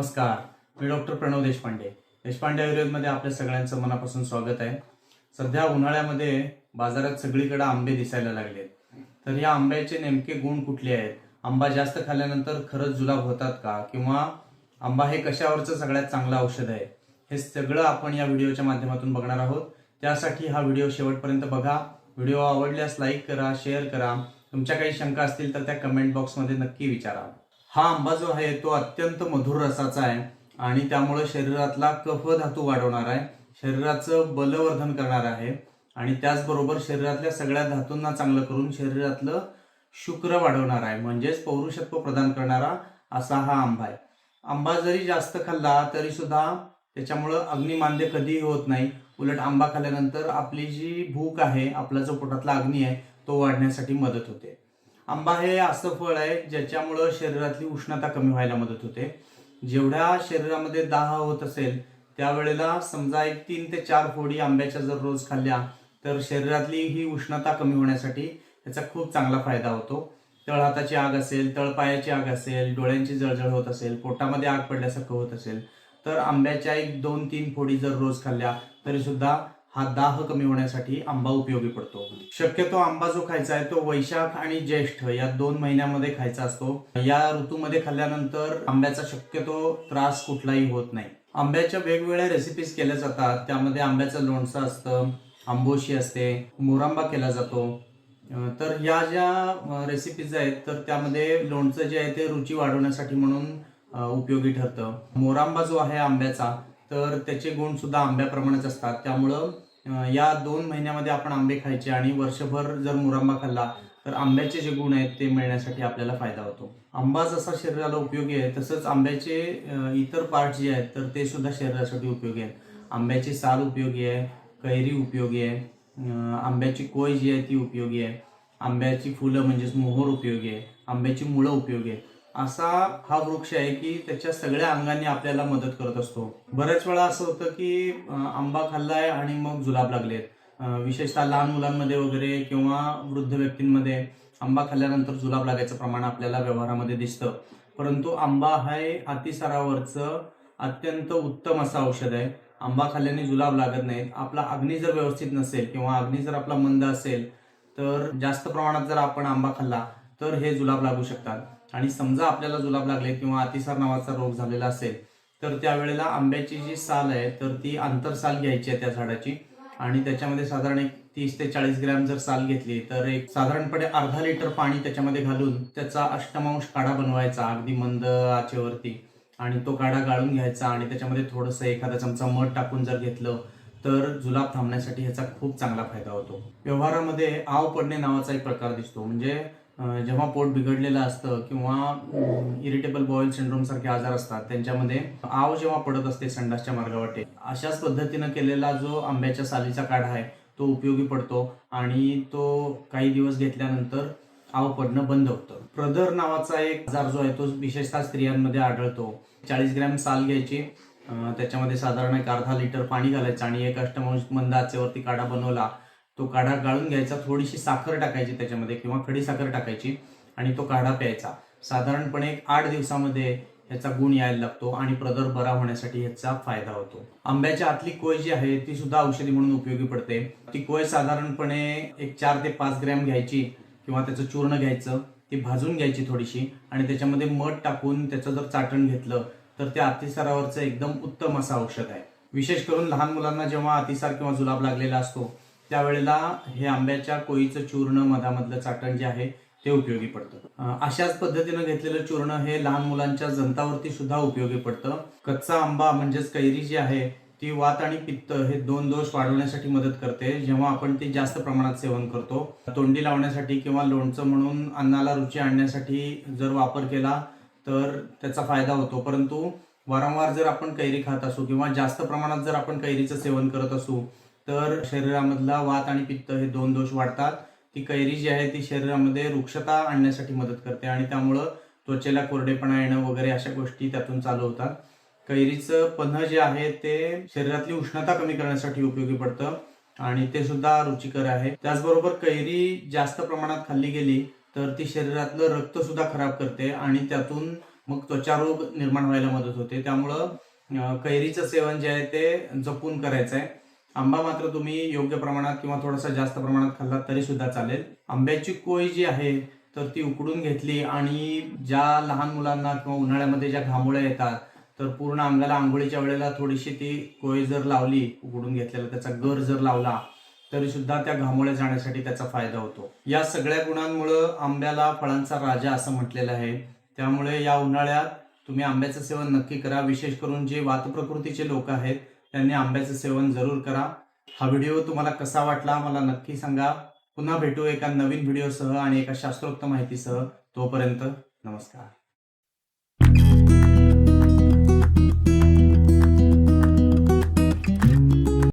नमस्कार मी डॉक्टर प्रणव देशपांडे. देशपांडे आयुर्वेदमध्ये आपल्या सगळ्यांचं मनापासून स्वागत आहे. सध्या उन्हाळ्यामध्ये बाजारात सगळीकडे आंबे दिसायला लागलेत. तर या आंब्याचे नेमके गुण कुठले आहेत? आंबा जास्त खाल्ल्यानंतर खरंच जुलाब होतात का? किंवा आंबा हे कशावरचं सगळ्यात चांगलं औषध आहे? हे सगळं आपण या व्हिडिओच्या माध्यमातून बघणार आहोत. त्यासाठी हा व्हिडिओ शेवटपर्यंत बघा. व्हिडिओ आवडल्यास लाईक करा शेअर करा. तुमच्या काही शंका असतील तर त्या कमेंट बॉक्समध्ये नक्की विचारा. हा आंबा जो आहे तो अत्यंत मधुर रसाचा आहे आणि त्यामुळे शरीरातला कफ धातू वाढवणार आहे. शरीराचं बलवर्धन करणार आहे. आणि त्याचबरोबर शरीरातल्या सगळ्या धातूंना चांगलं करून शरीरातलं शुक्र वाढवणार आहे. म्हणजेच पौरुषत्व प्रदान करणारा असा हा आंबा आहे. आंबा जरी जास्त खाल्ला तरी सुद्धा त्याच्यामुळं अग्निमांद्य कधीही होत नाही. उलट आंबा खाल्ल्यानंतर आपली जी भूक आहे आपला जो पोटातला अग्नी आहे तो वाढण्यासाठी मदत होते. आंबा हे असं फळ आहे ज्याच्यामुळं शरीरातली उष्णता कमी व्हायला मदत होते. जेवढ्या शरीरामध्ये दाह होत असेल त्यावेळेला समजा एक तीन ते चार फोडी आंब्याच्या जर रोज खाल्ल्या तर शरीरातली ही उष्णता कमी होण्यासाठी याचा खूप चांगला फायदा होतो. तळहाताची आग असेल तळपायाची आग असेल डोळ्यांची जळजळ होत असेल पोटामध्ये आग पडल्यासारखं होत असेल तर आंब्याच्या एक दोन तीन फोडी जर रोज खाल्ल्या तरी सुद्धा हा दाह कमी होण्यासाठी आंबा उपयोगी पडतो. शक्यतो आंबा जो खायचा आहे तो वैशाख आणि ज्येष्ठ या दोन महिन्यामध्ये खायचा असतो. या ऋतूमध्ये खाल्ल्यानंतर आंब्याचा शक्यतो त्रास कुठलाही होत नाही. आंब्याच्या वेगवेगळ्या रेसिपीज केल्या जातात. त्यामध्ये आंब्याचं लोणचं असतं आंबोशी असते मोरांबा केला जातो. तर या ज्या रेसिपीज आहेत तर त्यामध्ये लोणचं जे आहे ते रुची वाढवण्यासाठी म्हणून उपयोगी ठरतं. मोरांबा जो आहे आंब्याचा तर त्याचे गुण सुद्धा आंब्याप्रमाणेच असतात. त्यामुळं या दोन महिन्यामध्ये आपण आंबे खायचे आणि वर्षभर जर मुरांबा खाल्ला तर आंब्याचे जे गुण आहेत ते मिळण्यासाठी आपल्याला फायदा होतो. आंबा जसा शरीराला उपयोगी आहे तसंच आंब्याचे इतर पार्ट जे आहेत तर ते सुद्धा शरीरासाठी उपयोगी आहेत. आंब्याची साल उपयोगी आहे कैरी उपयोगी आहे आंब्याची कोय जी आहे ती उपयोगी आहे आंब्याची फुलं म्हणजेच मोहोर उपयोगी आहे आंब्याची मुळं उपयोगी आहे असा हा वृक्ष आहे की त्याच्या सगळ्या अंगांनी आपल्याला मदत करत असतो. बऱ्याच वेळा असं होतं की आंबा खाल्लाय आणि मग जुलाब लागलेत. विशेषतः लहान मुलांमध्ये वगैरे किंवा वृद्ध व्यक्तींमध्ये आंबा खाल्ल्यानंतर जुलाब लागायचं प्रमाण आपल्याला व्यवहारामध्ये दिसतं. परंतु आंबा हे अतिसारावरचं अत्यंत उत्तम असं औषध आहे. आंबा खाल्ल्याने जुलाब लागत नाहीत. आपला अग्नी जर व्यवस्थित नसेल किंवा अग्नी जर आपला मंद असेल तर जास्त प्रमाणात जर आपण आंबा खाल्ला तर हे जुलाब लागू शकतात. आणि समजा आपल्याला जुलाब लागले किंवा अतिसार नावाचा रोग झालेला असेल तर त्यावेळेला आंब्याची जी साल आहे तर ती आंतरसाल घ्यायची आहे त्या झाडाची. आणि त्याच्यामध्ये साधारण एक तीस ते चाळीस ग्रॅम जर साल घेतली तर एक साधारणपणे अर्धा लिटर पाणी त्याच्यामध्ये घालून त्याचा अष्टमांश काढा बनवायचा अगदी मंद आचेवरती. आणि तो काढा गाळून घ्यायचा आणि त्याच्यामध्ये थोडंसं एखादा चमचा मध टाकून जर घेतलं तर जुलाब थांबण्यासाठी ह्याचा खूप चांगला फायदा होतो. व्यवहारामध्ये आव पडणे नावाचा एक प्रकार दिसतो. म्हणजे जेव्हा पोट बिघडलेलं असतं किंवा इरिटेबल बॉईल सिंड्रोम सारखे आजार असतात त्यांच्यामध्ये आव जेव्हा पडत असते संडासच्या मार्गावाटे अशाच पद्धतीनं केलेला जो आंब्याच्या सालीचा काढा आहे तो उपयोगी पडतो आणि तो काही दिवस घेतल्यानंतर आव पडणं बंद होतं. प्रदर नावाचा एक आजार जो आहे तो विशेषतः स्त्रियांमध्ये आढळतो. चाळीस ग्रॅम साल घ्यायची त्याच्यामध्ये साधारण एक अर्धा लिटर पाणी घालायचं आणि एक अष्टमांश मंद आचेवरती काढा बनवला तो काढा गाळून घ्यायचा थोडीशी साखर टाकायची त्याच्यामध्ये किंवा खडी साखर टाकायची आणि तो काढा प्यायचा. साधारणपणे एक आठ दिवसामध्ये ह्याचा गुण यायला लागतो आणि प्रदर बरा होण्यासाठी ह्याचा फायदा होतो. आंब्याच्या आतली कोय जी आहे ती सुद्धा औषधी म्हणून उपयोगी पडते. ती कोय साधारणपणे एक चार ते पाच ग्रॅम घ्यायची किंवा त्याचं चूर्ण घ्यायचं ती भाजून घ्यायची थोडीशी आणि त्याच्यामध्ये मध टाकून त्याचं जर चाटण घेतलं तर त्या अतिसारावरचं एकदम उत्तम असं औषध आहे. विशेष करून लहान मुलांना जेव्हा अतिसार किंवा जुलाब लागलेला असतो त्यावेळेला हे आंब्याच्या कोळीचं चूर्ण मधामधलं चाटण जे आहे ते उपयोगी पडतं. अशाच पद्धतीनं घेतलेलं चूर्ण हे लहान मुलांच्या जंतावरती सुद्धा उपयोगी पडतं. कच्चा आंबा म्हणजेच कैरी जी आहे ती वात आणि पित्त हे दोन दोष वाढवण्यासाठी मदत करते. जेव्हा आपण ती जास्त प्रमाणात सेवन करतो तोंडी लावण्यासाठी किंवा लोणचं म्हणून अन्नाला रुची आणण्यासाठी जर वापर केला तर त्याचा फायदा होतो. परंतु वारंवार जर आपण कैरी खात असू किंवा जास्त प्रमाणात जर आपण कैरीचं सेवन करत असू तर शरीरामधला वात आणि पित्त हे दोन दोष वाढतात. ती कैरी जी आहे ती शरीरामध्ये वृक्षता आणण्यासाठी मदत करते आणि त्यामुळं त्वचेला कोरडेपणा येणं वगैरे अशा गोष्टी त्यातून चालू होतात. कैरीचं पन्ह जे आहे ते शरीरातली उष्णता कमी करण्यासाठी उपयोगी पडतं आणि ते सुद्धा रुचिकर आहे. त्याचबरोबर कैरी जास्त प्रमाणात खाल्ली गेली तर ती शरीरातलं रक्त सुद्धा खराब करते आणि त्यातून मग त्वचारोग निर्माण व्हायला मदत होते. त्यामुळं कैरीचं सेवन जे आहे ते जपून करायचं आहे आंबा मात्र तुम्ही योग्य प्रमाणात किंवा थोडासा जास्त प्रमाणात खाल्ला तरी सुद्धा चालेल. आंब्याची कोय जी आहे तर ती उकडून घेतली आणि ज्या लहान मुलांना किंवा उन्हाळ्यामध्ये ज्या घामोळ्या येतात तर पूर्ण अंगाला आंघोळीच्या वेळेला थोडीशी ती कोय जर लावली उकडून घेतलेला त्याचा गर जर लावला तरी सुद्धा त्या घामोळ्या जाण्यासाठी त्याचा फायदा होतो. या सगळ्या गुणांमुळं आंब्याला फळांचा राजा असं म्हटलेलं आहे. त्यामुळे या उन्हाळ्यात तुम्ही आंब्याचं सेवन नक्की करा. विशेष करून जे वातप्रकृतीचे लोक आहेत त्यांनी आंब्याचं सेवन जरूर करा. हा व्हिडिओ तुम्हाला कसा वाटला मला नक्की सांगा. पुन्हा भेटू एका नवीन व्हिडिओसह आणि एका शास्त्रोक्त माहितीसह. तोपर्यंत नमस्कार.